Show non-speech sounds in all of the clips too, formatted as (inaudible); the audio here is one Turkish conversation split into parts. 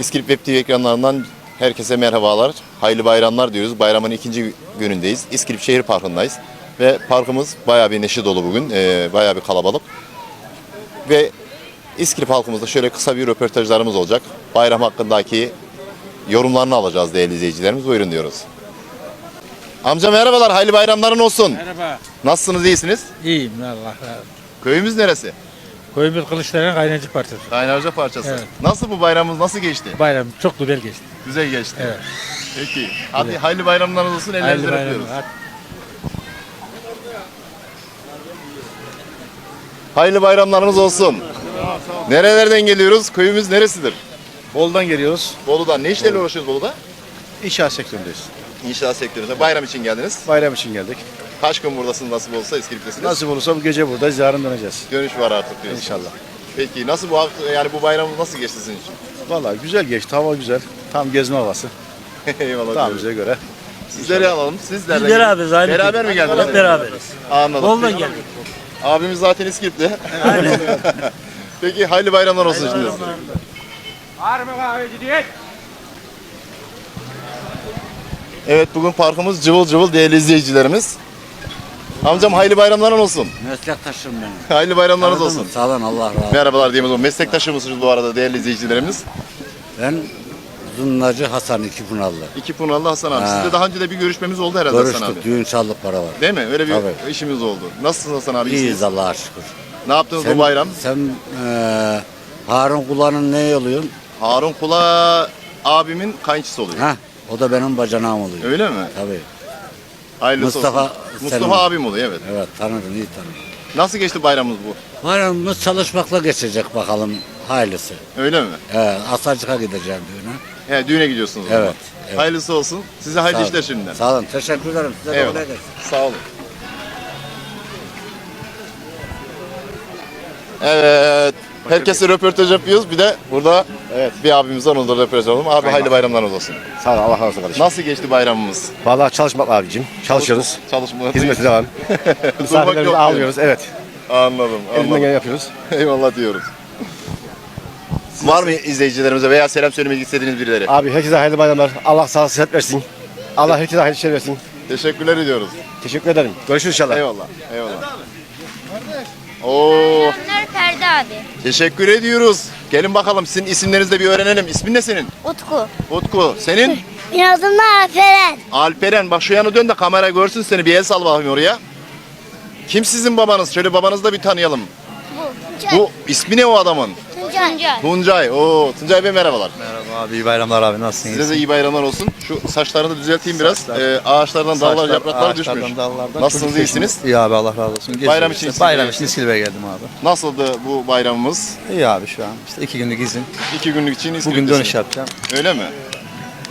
İskilip Web TV ekranlarından herkese merhabalar. Hayırlı bayramlar diyoruz. Bayramın ikinci günündeyiz. İskilip Şehir Parkı'ndayız. Ve parkımız bayağı bir neşe dolu bugün. Ee, bayağı bir kalabalık. Ve İskilip halkımızda şöyle kısa bir röportajlarımız olacak. Bayram hakkındaki yorumlarını alacağız değerli izleyicilerimiz. Buyurun diyoruz. Amca merhabalar, hayırlı bayramların olsun. Merhaba. Nasılsınız, iyisiniz? İyiyim Allah razı olsun. Köyümüz neresi? Koyumuz Kılıçdaroğlu'nun kaynacı partisi. Kaynarca parçası. Evet. Nasıl bu bayramımız, nasıl geçti? Bayram çok güzel geçti. Güzel geçti. Evet. Peki. Hadi hayırlı bayramlarınız olsun. Hayırlı öpüyoruz. bayramlar. Hayırlı bayramlarınız olsun. Nerelerden geliyoruz? Köyümüz neresidir? Bolu'dan geliyoruz. Bolu'dan. Ne işlerle uğraşıyoruz Bolu'da? İnşaat sektöründeyiz. İnşaat sektöründe. Bayram için geldiniz. Bayram için geldik. Kaç gün buradasınız nasip olsa Eskilip'tesiniz? Nasip olursa bu gece buradayız, yarın döneceğiz. Dönüş var artık diyorsunuz. İnşallah. Peki nasıl bu hafta- yani bu bayramımız nasıl geçti sizin için? Vallahi güzel geçti, hava güzel. Tam gezme havası. (laughs) Eyvallah Tam diyoruz. bize göre. Sizleri alalım. Siz nereden Biz beraberiz aynı. Beraber mi geldiniz? Hep beraberiz. Anladım. Bolu'dan Peki. geldik. Abimiz zaten İskilip'te. (laughs) (laughs) Peki hayırlı bayramlar olsun şimdi. Var mı kahveci diye? Evet bugün parkımız cıvıl cıvıl değerli izleyicilerimiz. Amcam hayırlı bayramların olsun. Meslektaşım benim. Hayırlı bayramlarınız olsun. Sağ olun Allah razı olsun. Merhabalar diyeyim o zaman. Meslektaşımızsınız bu arada değerli izleyicilerimiz. Ben Zurnacı Hasan iki Pınarlı. İki Punallı Hasan abi. Ha. Sizle daha önce de bir görüşmemiz oldu herhalde Hasan abi. Görüştük, düğün çaldık para var. Değil mi? Öyle bir Tabii. işimiz oldu. Nasılsınız Hasan abi? İyiyiz. Allah'a şükür. Ne yaptınız bu bayram? sen eee Harun Kula'nın ne oluyorsun? Harun Kula abimin kayınçısı oluyor. Ha, o da benim bacanağım oluyor. Öyle mi? Tabii. Hayırlısı olsun. Mustafa Selim. abim oluyor evet. Evet tanırım, iyi tanırım. Nasıl geçti bayramımız bu? Bayramımız çalışmakla geçecek bakalım hayırlısı. Öyle mi? He, Asarcık'a gideceğim düğüne. He düğüne gidiyorsunuz o Evet, zaman. evet. Hayırlısı olsun. Size hayırlı işler şimdiden. Sağ olun, teşekkür ederim. Size de Eyvallah. kolay gelsin. Sağ olun. Evet. Herkese röportaj yapıyoruz. Bir de burada evet. bir onu da röportaj alalım. Abi hayırlı bayramlarınız olsun. Sağ ol, Allah razı olsun kardeşim. Nasıl geçti bayramımız? Vallahi çalışmak abicim. Çalışıyoruz. Çalışmalar. Hizmete devam. (laughs) Misafirlerimizi yok. ağırlıyoruz, evet. Anladım. Elinden anladım. geleni yapıyoruz. (laughs) Eyvallah diyoruz. Var mı izleyicilerimize veya selam söylemek istediğiniz birileri? Abi herkese hayırlı bayramlar. Allah sağlık sıhhat versin. Allah herkese hayırlı işler versin. Teşekkürler ediyoruz. Teşekkür ederim. Görüşürüz inşallah. Eyvallah. Eyvallah. Oo, Selamlar Ferdi abi. teşekkür ediyoruz. Gelin bakalım sizin isimlerinizi de bir öğrenelim. İsmin ne senin? Utku. Utku. Senin? (laughs) Benim adım da Alperen. Alperen. Bak şu yana dön de kamera görsün seni. Bir el sal bakayım oraya. Kim sizin babanız? Şöyle babanızı da bir tanıyalım. Bu. Tuncay. Bu ismi ne o adamın? Tuncay. Tuncay. Oo, Tuncay Bey merhabalar. Merhaba abi, iyi bayramlar abi. Nasılsınız? Size de iyi bayramlar olsun. Şu saçlarını da düzelteyim biraz. Ee, ağaçlardan dallar, Saçlar, yapraklar ağaçlardan, düşmüş. dallardan Nasılsınız, iyisiniz? İyi abi, Allah razı olsun. Bayram işte. için İskilip'e Bayram için İskilip'e geldim abi. Nasıldı bu bayramımız? İyi abi şu an. İşte iki günlük izin. İki günlük için Bugün İskilip'tesiniz. dönüş yapacağım. Öyle mi?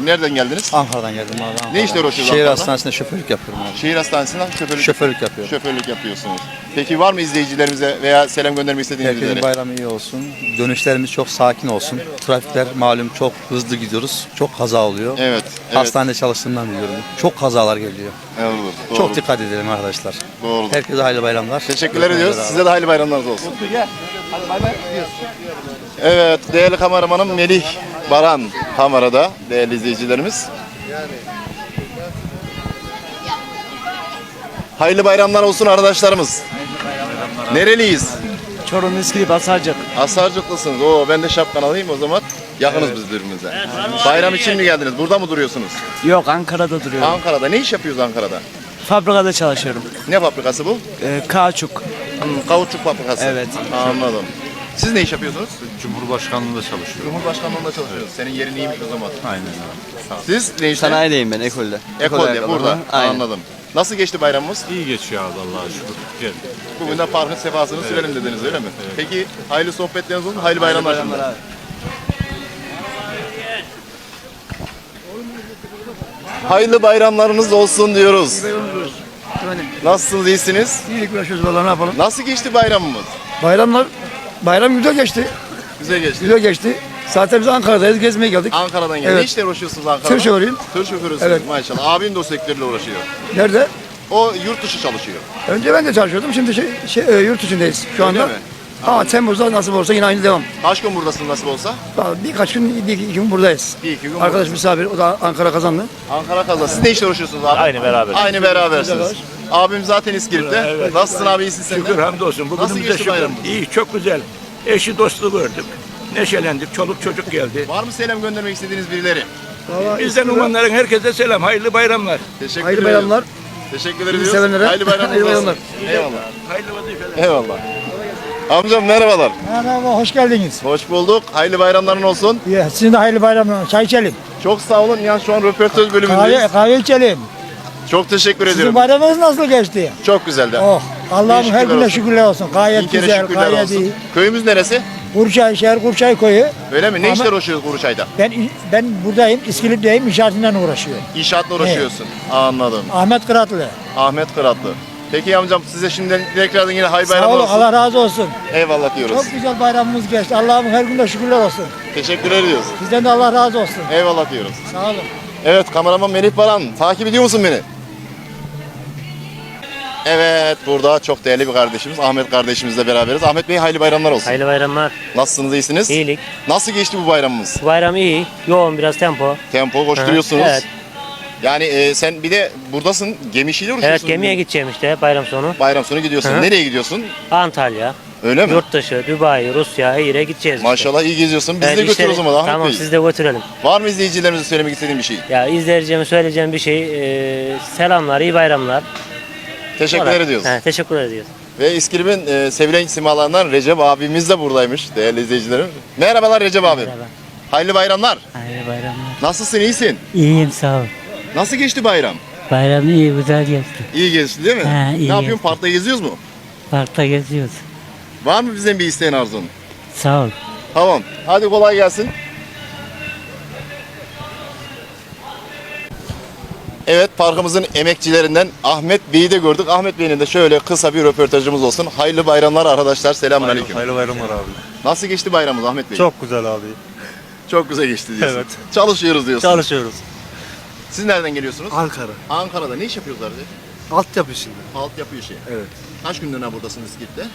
Nereden geldiniz? Ankara'dan geldim abi. Ankara'dan. Ne işle uğraşıyorsunuz Şehir Ankara'da? hastanesinde şoförlük yapıyorum abi. Şehir hastanesinden şoförlük, Şoförlük yapıyorum. şoförlük yapıyorsunuz. Peki var mı izleyicilerimize veya selam göndermek istediğiniz Herkesin birileri? bayramı iyi olsun. Dönüşlerimiz çok sakin olsun. Trafikler malum çok hızlı gidiyoruz. Çok kaza oluyor. Evet, evet. Hastanede çalıştığımdan biliyorum. Çok kazalar geliyor. Evet, doğru. Çok dikkat edelim arkadaşlar. Doğru. Herkese hayırlı bayramlar. Teşekkürler ediyoruz. Size de hayırlı bayramlarınız olsun. Evet, değerli kameramanım Melih Baran kamerada, değerli izleyicilerimiz. Hayırlı bayramlar olsun arkadaşlarımız. Nereliyiz? Çorum İskilip Asarcık. Asarcıklısınız. Oo, ben de şapkan alayım o zaman. Yakınız biz birbirimize. Bayram için mi geldiniz? Burada mı duruyorsunuz? Yok Ankara'da duruyorum. Ankara'da. Ne iş yapıyoruz Ankara'da? Fabrikada çalışıyorum. Ne fabrikası bu? Ee, kauçuk. Hmm, Kauçuk fabrikası. Evet. Anladım. Siz ne iş yapıyorsunuz? Cumhurbaşkanlığında çalışıyorum. Cumhurbaşkanlığında çalışıyorsunuz. Senin yerin iyiymiş o zaman. Aynen abi. Siz ne işte? Sanayideyim ben ekolde. Ekolde burada. Aynen. Anladım. Nasıl geçti bayramımız? İyi geçiyor abi Allah'a şükür. Gel. Bugün de parkın sefasını sürelim dediniz öyle mi? Peki hayırlı sohbetleriniz olsun. Hayırlı bayramlar. şimdiden. Hayırlı bayramlarınız olsun diyoruz. Nasılsınız, iyisiniz? İyilik uğraşıyoruz valla ne yapalım. Nasıl geçti bayramımız? Bayramlar, bayram güzel geçti. Güzel geçti. Güzel geçti. Zaten biz Ankara'dayız, gezmeye geldik. Ankara'dan geldi. Evet. Ne işle uğraşıyorsunuz Ankara'da? Tır şoförüyüm. Tır şoförüsünüz Evet. maşallah. Abim de o sektörle uğraşıyor. Nerede? O yurt dışı çalışıyor. Önce ben de çalışıyordum, şimdi şey, şey, e, yurt içindeyiz şu anda. Öyle mi? Ama Temmuz'da nasip olursa yine aynı devam. Kaç gün buradasın nasip olsa? Daha Birkaç gün, bir iki gün buradayız. Bir iki gün Arkadaş buradasın. misafir, o da Ankara kazandı. Ankara kaza. Siz ne işle uğraşıyorsunuz abi? Aynı beraber. Aynı berabersiniz. Abim zaten İskilip'te. Nasılsın abi iyisin sen de? Şükür hamdolsun. Bugün Nasıl geçti bayram? İyi çok güzel. Eşi dostu gördük. Neşelendik. Çoluk çocuk geldi. Var mı selam göndermek istediğiniz birileri? Bizden umanların herkese selam. Hayırlı bayramlar. Teşekkür Hayırlı ederim. bayramlar. Teşekkür sevenlere Hayırlı bayramlar. hayırlı bayramlar. Eyvallah. Hayırlı vazifeler. Eyvallah. Amcam merhabalar. Merhaba, hoş geldiniz. Hoş bulduk. Hayırlı bayramların olsun. Ya, sizin de hayırlı bayramlar. Çay içelim. Çok sağ olun. Yani şu an röportaj bölümündeyiz. Kahve, kahve içelim. Çok teşekkür Sizin ediyorum. bayramınız nasıl geçti? Çok güzeldi. Oh, Allah'ım her şükürler güne olsun. şükürler olsun. Gayet Bir kere güzel, şükürler gayet olsun. iyi. Köyümüz neresi? Kurçay, şehir Kurçay koyu. Öyle mi? Ne Ama- işler uğraşıyoruz Kuruçay'da? Ben ben buradayım, İskilip'teyim, inşaatından uğraşıyorum. İnşaatla uğraşıyorsun. Anladım. Ahmet Kıratlı. Ahmet Kıratlı. Peki amcam size şimdiden tekrardan yine hay Sağ olun, olsun. Allah razı olsun. Eyvallah diyoruz. Çok güzel bayramımız geçti. Allah'ım her günde şükürler olsun. Teşekkür ediyoruz. Sizden de Allah razı olsun. Eyvallah diyoruz. Sağ olun. Evet kameraman Melih Baran. Takip ediyor musun beni? Evet burada çok değerli bir kardeşimiz Ahmet kardeşimizle beraberiz. Ahmet Bey hayırlı bayramlar olsun. Hayırlı bayramlar. Nasılsınız iyisiniz? İyilik. Nasıl geçti bu bayramımız? Bu bayram iyi. Yoğun biraz tempo. Tempo koşturuyorsunuz. Evet. Yani e, sen bir de buradasın gemi işiyle Evet uğraşıyorsun. gemiye gideceğim işte bayram sonu. Bayram sonu gidiyorsun. Hı. Nereye gidiyorsun? Antalya, Öyle mi? yurt dışı, Dubai, Rusya, yere gideceğiz. Maşallah iyi geziyorsun. Bizi Evet, de götür işleri- o zaman Ahmet Tamam Bey. sizi de götürelim. Var mı izleyicilerimize söylemek istediğin bir şey? Ya izleyeceğime söyleyeceğim bir şey. e, selamlar, iyi bayramlar. Teşekkürler ediyoruz. He, teşekkür ediyoruz. Ve İskilip'in e, sevilen simalarından Recep abimiz de buradaymış değerli izleyicilerim. Merhabalar Recep abi. Merhaba. Hayırlı bayramlar. Hayırlı bayramlar. Nasılsın iyisin? İyiyim sağ ol. Nasıl geçti bayram? Bayram iyi, güzel geçti. İyi geçti değil mi? He, iyi ne yapıyorsun? geçti. Parkta geziyoruz mu? Parkta geziyoruz. Var mı bizden bir isteğin arzun? Sağ ol. Tamam. Hadi kolay gelsin. Evet parkımızın emekçilerinden Ahmet Bey'i de gördük. Ahmet Bey'in de şöyle kısa bir röportajımız olsun. Hayırlı bayramlar arkadaşlar. Selamünaleyküm. Hayırlı bayramlar abi. Nasıl geçti bayramımız Ahmet Bey? Çok güzel abi. Çok güzel geçti diyorsun. Evet. Çalışıyoruz diyorsun. Çalışıyoruz. Siz nereden geliyorsunuz? Ankara. Ankara'da ne iş yapıyorlar? Altyapı şimdi. Alt yapıyor şey. Evet. Kaç gündür ne buradasınız İskilip'te?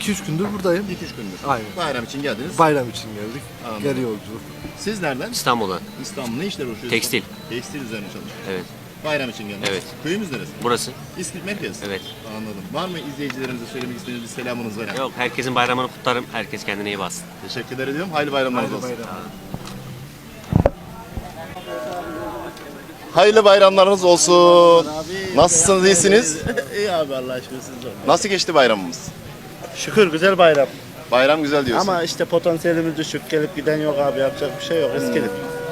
2-3 gündür buradayım. 2-3 gündür. Aynen. Bayram için geldiniz. Bayram için geldik. Anladım. Geri yolculuk. Siz nereden? İstanbul'dan. İstanbul. Ne işler uğraşıyorsunuz? Tekstil. Tekstil üzerine çalışıyorsunuz. Evet. Bayram için geldiniz. Evet. Köyümüz neresi? Burası. İskilip merkez. Evet. Anladım. Var mı izleyicilerimize söylemek istediğiniz bir selamınız var? Yok herkesin bayramını kutlarım. Herkes kendine iyi bassın. Teşekkürler ediyorum. Hayırlı bayramlarınız olsun. Hayırlı bayramlarınız olsun. Nasılsınız, iyisiniz? (laughs) İyi abi Allah aşkına siz de. Nasıl geçti bayramımız? Şükür güzel bayram. Bayram güzel diyorsun. Ama işte potansiyelimiz düşük. Gelip giden yok abi. Yapacak bir şey yok. İskilip.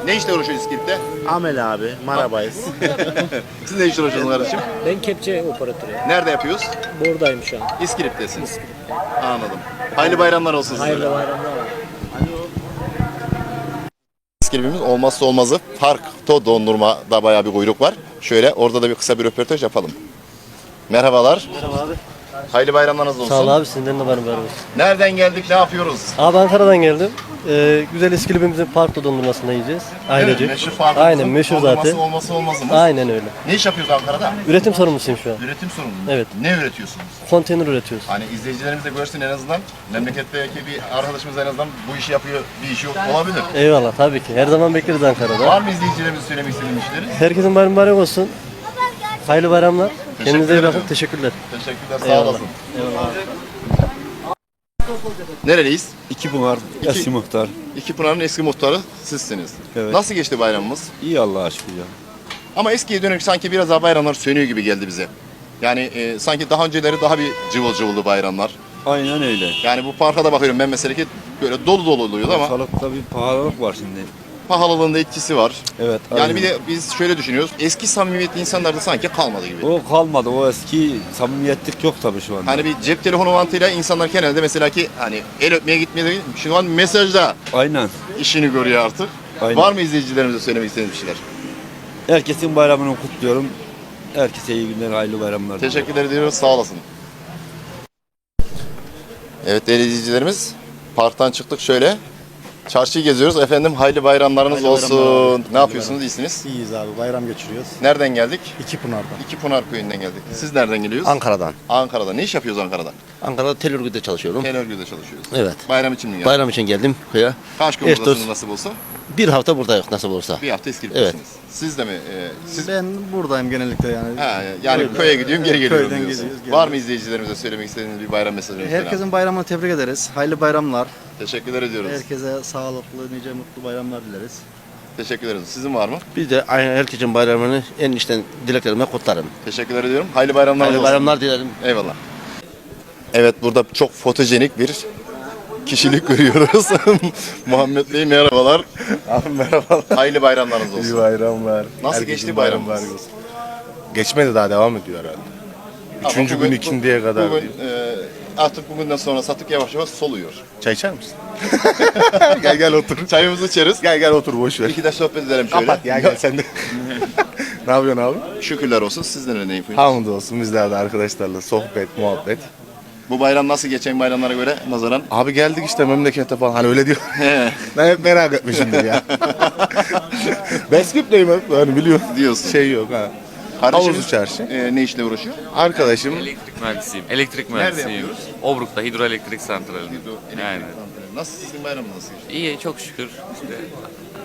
Ne işle uğraşıyorsunuz İskilip'te? Amel abi. Marabayız. (laughs) Siz ne işle uğraşıyorsunuz kardeşim? Ben kepçe operatörü. Nerede yapıyoruz? Buradayım şu an. İskilip'tesiniz. Anladım. Hayırlı bayramlar olsun size. de. bayramlar. İskilip'imiz olmazsa olmazı Parkto dondurmada bayağı bir kuyruk var. Şöyle orada da bir kısa bir röportaj yapalım. Merhabalar. Merhaba abi. Hayırlı bayramlarınız olsun. Sağ ol abi sizden de varım var olsun. Nereden geldik, ne yapıyoruz? Abi Ankara'dan geldim. Ee, güzel İskilip'imizin parkta dondurmasını yiyeceğiz. Ailecek. Meşhur Parkto'muzun Aynen meşhur dondurması zaten. olması olmazımız. Aynen öyle. Ne iş yapıyoruz Ankara'da? Üretim sorumlusuyum şu an. Üretim sorumlu. Evet. Ne üretiyorsunuz? Konteyner üretiyoruz. Hani izleyicilerimiz de görsün en azından. Memleketteki bir arkadaşımız en azından bu işi yapıyor, bir işi yok olabilir. Eyvallah tabii ki. Her zaman bekleriz Ankara'da. Var mı izleyicilerimize söylemek istediğim işleri? Herkesin bayramı mübarek olsun. Hayırlı bayramlar. Kendinize iyi bakın. Teşekkürler. Teşekkürler, sağ Eyvallah. olasın. Nereliyiz? İki Pınar eski muhtar. İki Pınar'ın eski muhtarı sizsiniz. Evet. Nasıl geçti bayramımız? İyi Allah'a şükür ya. Ama eskiye dönük sanki biraz daha bayramlar sönüyor gibi geldi bize. Yani e, sanki daha önceleri daha bir cıvıl cıvıldı bayramlar. Aynen öyle. Yani bu parka da bakıyorum ben mesela ki böyle dolu dolu oluyordu ama Ortalıkta bir pahalılık var şimdi. Pahalılığın da etkisi var. Evet. Yani aynen. bir de biz şöyle düşünüyoruz. Eski samimiyetli insanlar da sanki kalmadı gibi. O kalmadı. O eski samimiyetlik yok tabii şu anda. Hani bir cep telefonu mantığıyla insanlar genelde mesela ki hani el öpmeye gitmeye de şu an mesajda Aynen. işini görüyor artık. Aynen. Var mı izleyicilerimize söylemek istediğiniz bir şeyler? Herkesin bayramını kutluyorum. Herkese iyi günler, hayırlı bayramlar. Teşekkürler ediyoruz. Sağ olasın. Evet değerli izleyicilerimiz parktan çıktık şöyle. Çarşıyı geziyoruz. Efendim hayırlı bayramlarınız Hayırlı olsun. bayramlar. Ne yapıyorsunuz? İyisiniz? İyiyiz abi bayram geçiriyoruz. Nereden geldik? İki Pınar'dan. İki Pınar köyünden geldik. Siz nereden geliyorsunuz? Ankara'dan. Ankara'da. Ne iş yapıyoruz Ankara'da? Ankara'da tel örgüde çalışıyorum. Tel örgüde çalışıyoruz. Evet. Bayram için mi geldiniz? Bayram için geldim köye. Kaç gün Eş buradasınız dost. nasip olsa? Bir hafta buradayız nasıl olursa. Bir hafta İskilip'tesiniz. Evet. Siz de mi? e, siz Ben buradayım genellikle yani. Ha, yani Öyle. köye gidiyorum geri geliyorum Köyden diyorsun. Var mı izleyicilerimize söylemek istediğiniz bir bayram mesajı? Herkesin bayramını tebrik ederiz. Hayırlı bayramlar. Teşekkürler ediyoruz. Herkese sağlıklı, nice mutlu bayramlar dileriz. Teşekkür ederiz. Sizin var mı? Biz de aynı herkesin bayramını en içten dileklerime kutlarım. Teşekkürler ediyorum. Hayırlı bayramlar Hayırlı olsun. bayramlar dilerim. Eyvallah. Evet burada çok fotojenik bir kişilik (laughs) görüyoruz. (laughs) Muhammed Bey merhabalar. Abi merhabalar. Hayırlı bayramlarınız İyi olsun. bayramlar. Nasıl Herkesin geçti bayramınız? olsun. Geçmedi daha devam ediyor herhalde. Ama Üçüncü bugün- gün ikindiye kadar. Bugün e, artık bugünden sonra satık yavaş yavaş soluyor. Çay içer misin? (laughs) gel gel otur. Çayımızı içeriz. Gel gel otur boş ver. İki de sohbet edelim şöyle. Kapat ya gel sen de. (laughs) ne yapıyorsun abi? Şükürler olsun. Sizden ne yapıyorsunuz? Hamdolsun bizler de arkadaşlarla sohbet, muhabbet. Bu bayram nasıl geçen bayramlara göre nazaran? Abi geldik işte memlekete falan hani öyle diyor. He, ben hep merak etmişimdir ya. (laughs) Besküp'teyim hep hani biliyorum. diyorsun. Şey yok ha. Kardeşiniz Havuzlu çarşı. e, ne işle uğraşıyor? Arkadaşım Elektrik mühendisiyim. Elektrik Nerede mühendisiyim. yapıyoruz? Obruk'ta hidroelektrik santralinde. Aynen. Nasıl sizin bayramınız nasıl geçti? İyi çok şükür. İşte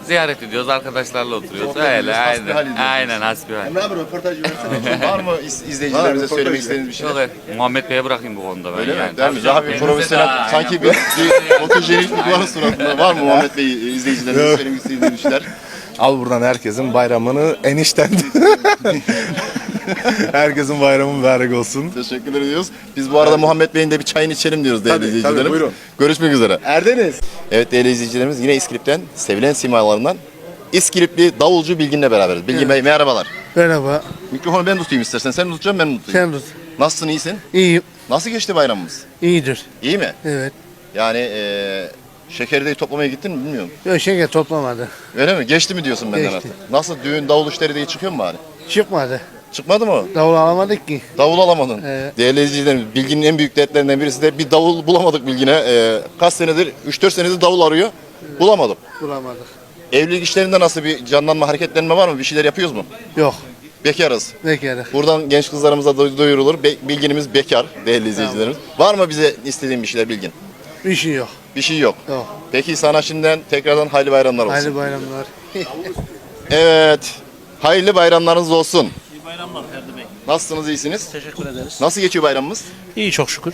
ziyaret ediyoruz, arkadaşlarla oturuyoruz. Sohbet ediyoruz, Öyle hasbihal aynen. ediyorsunuz. Aynen hasbihal. Emre abi röportaj versene. Var mı iz- izleyicilerimize Var, söylemek röportaj istediğiniz bir şeyler? Yok, evet. Muhammed Bey'e bırakayım bu konuda ben Öyle yani. mi? Değil mi? Tabii Daha canım, bir kendinize profesyonel, daha- sanki bir, bir fotojeniklik var suratında. Var mı Muhammed Bey izleyicilerimize söylemek istediğiniz bir şeyler? Al buradan herkesin bayramını enişten. (laughs) herkesin bayramı mübarek olsun. Teşekkür ediyoruz. Biz bu arada Muhammed Bey'in de bir çayını içelim diyoruz değerli Tabii, izleyicilerimiz. tabii, buyurun. Görüşmek üzere. Erdeniz. Evet değerli izleyicilerimiz yine İskilip'ten sevilen simalarından İskilipli davulcu Bilgin'le beraberiz. Bilgin Bey merhabalar. Merhaba. Mikrofonu ben tutayım istersen. Sen tutacaksın ben tutayım? tut. Nasılsın iyisin? İyiyim. Nasıl geçti bayramımız? İyidir. İyi mi? Evet. Yani eee şekeri toplamaya gittin mi bilmiyorum. Yok şeker toplamadı. Öyle mi? Geçti mi diyorsun benden Geçti. artık? Nasıl düğün davul işleri de iyi çıkıyor mu bari? Çıkmadı. Çıkmadı mı? Davul alamadık ki. Davul alamadın. Evet. Değerli izleyicilerimiz Bilgin'in en büyük dertlerinden birisi de bir davul bulamadık Bilgin'e. Eee kaç senedir 3-4 senedir davul arıyor. Bulamadık. Bulamadık. Evlilik işlerinde nasıl bir canlanma, hareketlenme var mı? Bir şeyler yapıyoruz mu? Yok. Bekarız. Bekarı. Buradan genç kızlarımıza du- duyurulur. Be- bilginimiz bekar değerli izleyicilerimiz. Var mı bize istediğin bir şeyler bilgin? Bir şey yok. Bir şey yok. Yok. Peki sana şimdiden tekrardan hayırlı bayramlar olsun. Hayırlı bayramlar. (laughs) Evet. Hayırlı bayramlarınız olsun. İyi bayramlar Ferdi Bey. Nasılsınız, iyisiniz? Teşekkür ederiz. Nasıl geçiyor bayramımız? İyi çok şükür.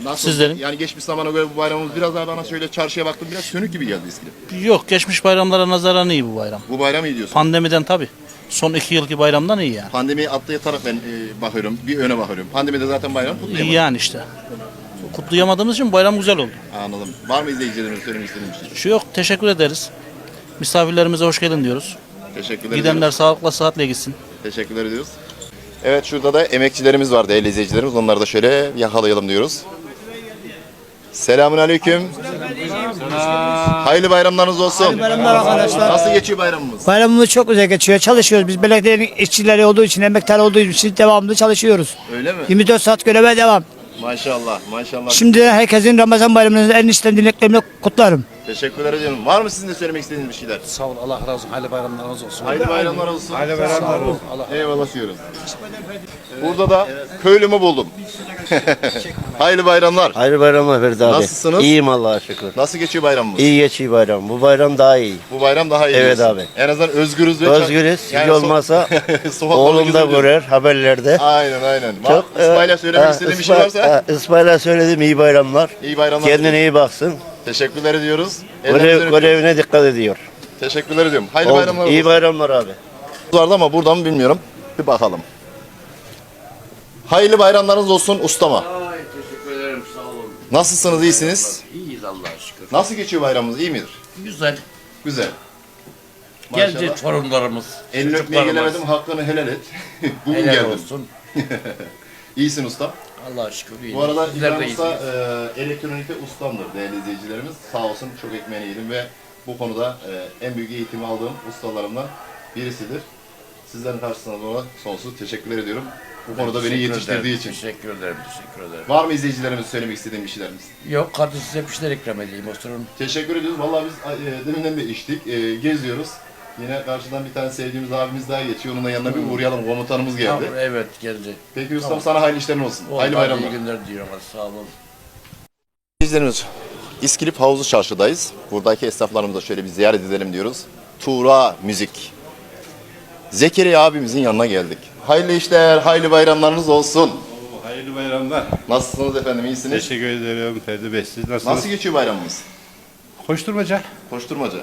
Nasıl? Sizlerin? Yani geçmiş zamana göre bu bayramımız biraz daha bana şöyle çarşıya baktım biraz sönük gibi geldi İskilip. Yok geçmiş bayramlara nazaran iyi bu bayram. Bu bayram iyi diyorsun. Pandemiden tabi. Son iki yılki bayramdan iyi yani. Pandemiyi atlatarak ben e, bakıyorum. Bir öne bakıyorum. Pandemide zaten bayram İyi kutlayamadık. yani işte. Kutlayamadığımız için bayram güzel oldu. Anladım. Var mı izleyicilerimize söylemek istediğin bir şey? Şu yok teşekkür ederiz. Misafirlerimize hoş geldin diyoruz. Teşekkürler Gidenler ediyoruz. sağlıkla sıhhatle gitsin. Teşekkürler ediyoruz. Evet şurada da emekçilerimiz var değerli izleyicilerimiz. Onları da şöyle yakalayalım diyoruz. Selamun aleyküm. Hayırlı bayramlarınız olsun. bayramlar arkadaşlar. Nasıl geçiyor bayramımız? Bayramımız çok güzel geçiyor. Çalışıyoruz. Biz belediyenin işçileri olduğu için, emektar olduğu için devamlı çalışıyoruz. Öyle mi? 24 saat göreve devam. Maşallah, maşallah. Şimdi herkesin Ramazan bayramını en içten dileklerimle kutlarım. Teşekkürler ediyorum. Var mı sizin de söylemek istediğiniz bir şeyler? Sağ ol Allah razı olsun. Hayırlı bayramlarınız olsun. Hayırlı bayramlar olsun. Hayırlı bayramlar olsun. Eyvallah diyoruz. Burada da köylümü buldum. (laughs) Hayırlı bayramlar. Hayırlı bayramlar Ferdi abi. Nasılsınız? İyiyim Allah'a şükür. Nasıl geçiyor bayramımız? İyi geçiyor bayram. Bu bayram daha iyi. Bu bayram daha iyi. Evet abi. En azından özgürüz ve Özgürüz. Hiç Yani olmazsa (laughs) sokaklarda oğlum da görer haberlerde. Aynen aynen. Çok, Çok, İsmail'e e, söylemek e, istediğin bir şey varsa e, İsmail'e söyledim iyi bayramlar. iyi bayramlar. Kendine iyi baksın. Teşekkürler ediyoruz. Görev, görevine dikkat ediyor. Teşekkürler ediyorum. Hayırlı Oldu. bayramlar İyi olsun. bayramlar abi. vardı ama buradan mı bilmiyorum. Bir bakalım. Hayırlı bayramlarınız olsun ustama. Teşekkür ederim sağ olun. Nasılsınız, iyisiniz? İyiyiz Allah'a şükür. Nasıl geçiyor bayramımız, iyi midir? Güzel. Güzel. Geldi Maşallah. torunlarımız. Elini öpmeye çocuklarımız. gelemedim, hakkını helal et. (laughs) Bugün Helal geldim. olsun. (laughs) İyisin usta. Allah'a şükür. Bu arada Sizler İbrahim de Usta iyisiniz. e, elektronikte ustamdır değerli izleyicilerimiz. Sağ olsun çok ekmeğini yedim ve bu konuda e, en büyük eğitimi aldığım ustalarımdan birisidir. Sizlerin karşısında da ona sonsuz teşekkürler ediyorum. Bu konuda beni yetiştirdiği için. Teşekkür ederim, teşekkür ederim. Var mı izleyicilerimize söylemek istediğim bir şeylerimiz? Yok, kardeş size bir şeyler ikram edeyim, oturun. Teşekkür ediyoruz. Vallahi biz e, deminden de içtik. E, geziyoruz. Yine karşıdan bir tane sevdiğimiz abimiz daha geçiyor. Onun da yanına bir uğrayalım. Komutanımız geldi. Tamam, evet, geldi. Peki ustam sana hayırlı işlerin olsun. hayırlı Oldu, bayramlar. İyi günler diyorum, hadi sağ olun. İzleyicilerimiz, İskilip Havuzlu Çarşı'dayız. Buradaki esnaflarımıza şöyle bir ziyaret edelim diyoruz. Tuğra Müzik. Zekeriya abimizin yanına geldik. Hayırlı işler, hayırlı bayramlarınız olsun. Hayırlı bayramlar. Nasılsınız efendim, iyisiniz? Teşekkür ederim Ferdi Bey. Siz nasılsınız? Nasıl geçiyor bayramımız? Koşturmaca. Koşturmaca.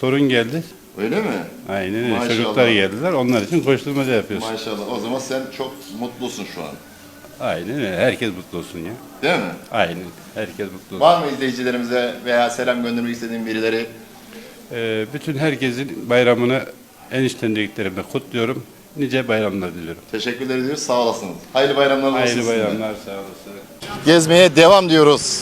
Torun geldi. Öyle mi? Aynen öyle. Maşallah. Çocuklar geldiler. Onlar için koşturmaca yapıyoruz. Maşallah. O zaman sen çok mutlusun şu an. Aynen öyle. Herkes mutlu olsun ya. Değil mi? Aynen. Herkes mutlu olsun. Var mı izleyicilerimize veya selam göndermek istediğin birileri? Ee, bütün herkesin bayramını en içten dileklerimle kutluyorum. Nice bayramlar diliyorum. Teşekkürler ediyoruz. Sağ olasınız. Hayırlı bayramlar olsun Hayırlı bayramlar. Sağ olasın. Gezmeye devam diyoruz.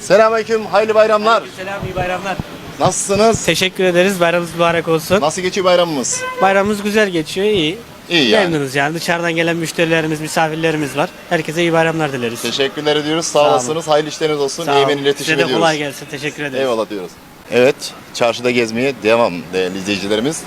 Selamünaleyküm. Hayırlı bayramlar. Selam iyi bayramlar. Nasılsınız? Teşekkür ederiz. Bayramınız mübarek olsun. Nasıl geçiyor bayramımız? Bayramımız güzel geçiyor. iyi. İyi yani. Memnunuz yani. Dışarıdan gelen müşterilerimiz, misafirlerimiz var. Herkese iyi bayramlar dileriz. Teşekkürler ediyoruz. Sağ, olun. olasınız. Hayırlı işleriniz olsun. Sağ olun. Eymen iletişim Size de ediyoruz. kolay gelsin. Teşekkür ederiz. Eyvallah diyoruz. Evet, çarşıda gezmeye devam değerli izleyicilerimiz.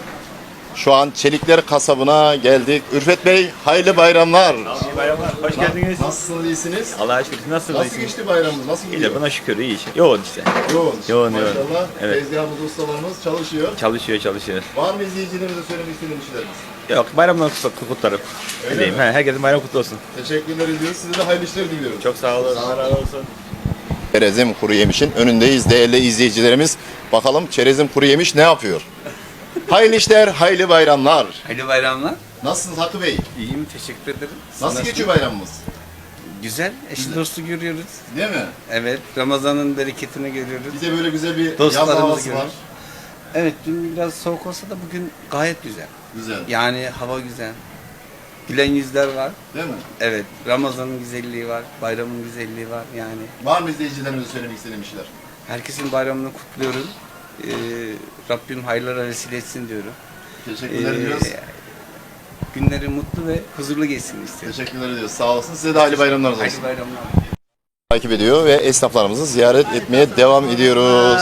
Şu an Çelikler kasabına geldik. Ürfet Bey, hayırlı bayramlar. İyi bayramlar. Hoş geldiniz. Nasılsınız, iyisiniz? Allah'a şükür. Nasılsınız? Nasıl geçti bayramımız? Nasıl gidiyor? buna şükür iyi iş. Yoğun işte. Yoğun. Yoğun, yoğun. Maşallah. Evet. Tezgahımız, ustalarımız çalışıyor. Çalışıyor çalışıyor. Var mı izleyicilerimize söylemek istediğiniz şeyleriniz? Yok bayramdan kutlarım. Öyle mi? Herkesin bayramı kutlu olsun. Teşekkürler ediyoruz. Size de hayırlı işler diliyorum. Çok sağ olun. Allah razı olsun. Çerezim kuru yemişin önündeyiz değerli izleyicilerimiz. Bakalım çerezim kuru yemiş ne yapıyor? Hayırlı işler, hayırlı bayramlar. Hayırlı bayramlar. Nasılsınız Hakkı Bey? İyiyim teşekkür ederim. Nasıl geçiyor bayramımız? Güzel. Eşi dostu görüyoruz. Değil mi? Evet. Ramazan'ın bereketini görüyoruz. Bir de böyle güzel bir yaz havası var. görüyoruz. Evet dün biraz soğuk olsa da bugün gayet güzel. Güzel. Yani hava güzel. Gülen yüzler var. Değil mi? Evet. Ramazan'ın güzelliği var. Bayramın güzelliği var. Yani Var mı izleyicilerimize söylemek istediğim şeyler? herkesin bayramını kutluyorum. Ee, Rabbim hayırlara vesile etsin diyorum. Teşekkürler Ee, ediyoruz. Günleri mutlu ve huzurlu geçsin istiyorum. Teşekkürler ediyoruz. Sağ olasın. Size de hayırlı bayramlar olsun. Hayırlı bayramlar. Takip ediyor ve esnaflarımızı ziyaret etmeye devam ediyoruz.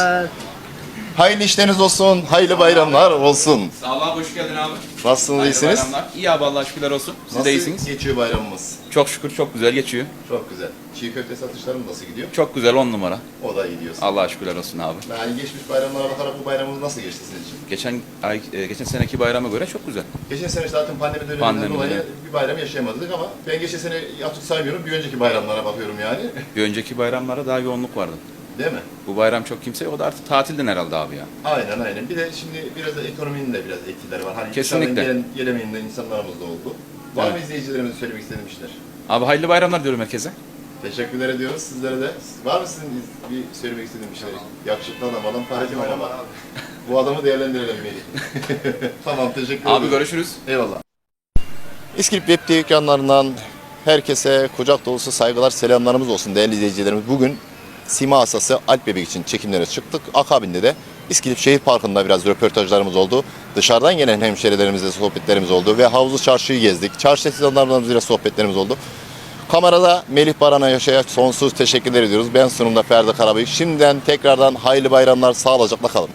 Hayırlı işleriniz olsun, hayırlı bayramlar olsun. Sağ olun hoş geldin abi. Nasılsınız, iyisiniz? İyi abi Allah şükürler olsun. Siz de iyisiniz. geçiyor bayramımız? Çok şükür çok güzel geçiyor. Çok güzel. Çiğ köfte satışlarımız nasıl gidiyor? Çok güzel on numara. O da iyi diyorsun. Allah'a şükürler olsun abi. Yani geçmiş bayramlara bakarak bu bayramımız nasıl geçti sizin için? Geçen ay, e, geçen seneki bayrama göre çok güzel. Geçen sene zaten pandemi döneminden Pandemi dolayı dönemi. bir bayram yaşayamadık ama ben geçen sene açık saymıyorum, bir önceki bayramlara bakıyorum yani. Bir önceki bayramlara daha yoğunluk vardı. Değil mi? Bu bayram çok kimse yok. O da artık tatilden herhalde abi ya. Aynen aynen. Bir de şimdi biraz da ekonominin de biraz etkileri var. Hani Kesinlikle. gelen, gelemeyen de insanlarımız da oldu. Var mı Evet. izleyicilerimize söylemek istediğim şeyler? Abi hayırlı bayramlar diyorum herkese. Teşekkürler ediyoruz sizlere de. Var mı sizin bir söylemek istediğim bir şeyler? Yakışıklı adam, adam paracı ama. Bu adamı değerlendirelim Melih. (laughs) tamam teşekkür ederim. Abi görüşürüz. Eyvallah. İskilip Web TV ekranlarından herkese kucak dolusu saygılar, selamlarımız olsun değerli izleyicilerimiz. Bugün Sima Asası Alp Bebek için çekimlere çıktık. Akabinde de İskilip Şehir Parkı'nda biraz röportajlarımız oldu. Dışarıdan gelen hemşerilerimizle sohbetlerimiz oldu ve Havuzlu Çarşı'yı gezdik. Çarşı esnaflarımızla sohbetlerimiz oldu. Kamerada Melih Baran'a yaşaya sonsuz teşekkürler ediyoruz. Ben sunumda Ferdi Karabıyık. Şimdiden tekrardan hayırlı bayramlar sağlıcakla kalın.